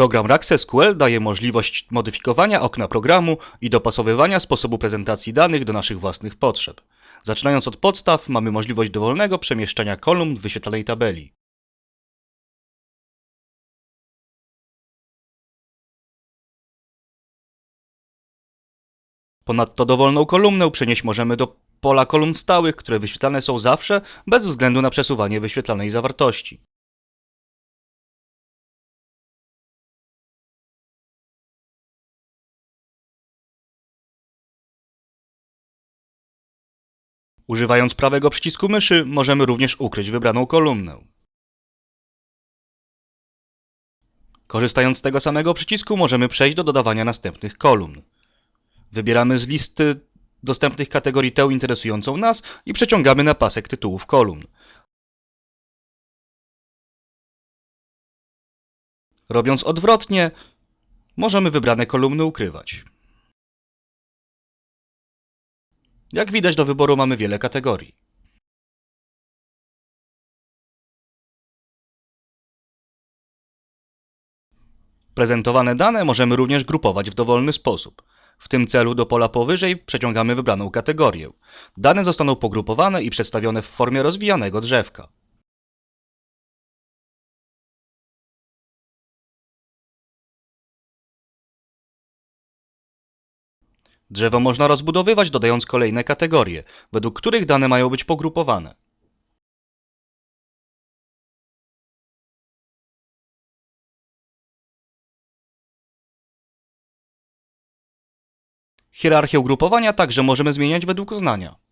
Program RackSQL daje możliwość modyfikowania okna programu i dopasowywania sposobu prezentacji danych do naszych własnych potrzeb. Zaczynając od podstaw, mamy możliwość dowolnego przemieszczania kolumn w wyświetlanej tabeli. Ponadto dowolną kolumnę przenieść możemy do pola kolumn stałych, które wyświetlane są zawsze, bez względu na przesuwanie wyświetlanej zawartości. Używając prawego przycisku myszy możemy również ukryć wybraną kolumnę. Korzystając z tego samego przycisku możemy przejść do dodawania następnych kolumn. Wybieramy z listy dostępnych kategorii tę interesującą nas i przeciągamy na pasek tytułów kolumn. Robiąc odwrotnie, możemy wybrane kolumny ukrywać. Jak widać do wyboru mamy wiele kategorii. Prezentowane dane możemy również grupować w dowolny sposób. W tym celu do pola powyżej przeciągamy wybraną kategorię. Dane zostaną pogrupowane i przedstawione w formie rozwijanego drzewka. Drzewo można rozbudowywać dodając kolejne kategorie, według których dane mają być pogrupowane. Hierarchię grupowania także możemy zmieniać według uznania.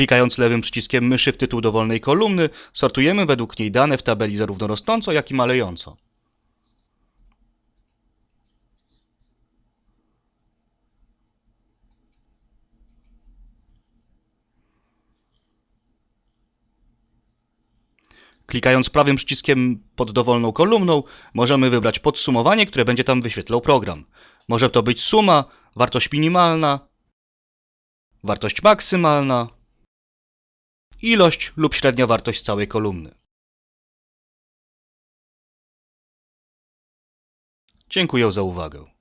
Klikając lewym przyciskiem myszy w tytuł dowolnej kolumny, sortujemy według niej dane w tabeli zarówno rosnąco, jak i malejąco. Klikając prawym przyciskiem pod dowolną kolumną, możemy wybrać podsumowanie, które będzie tam wyświetlał program. Może to być suma, wartość minimalna, wartość maksymalna, ilość lub średnia wartość całej kolumny. Dziękuję za uwagę.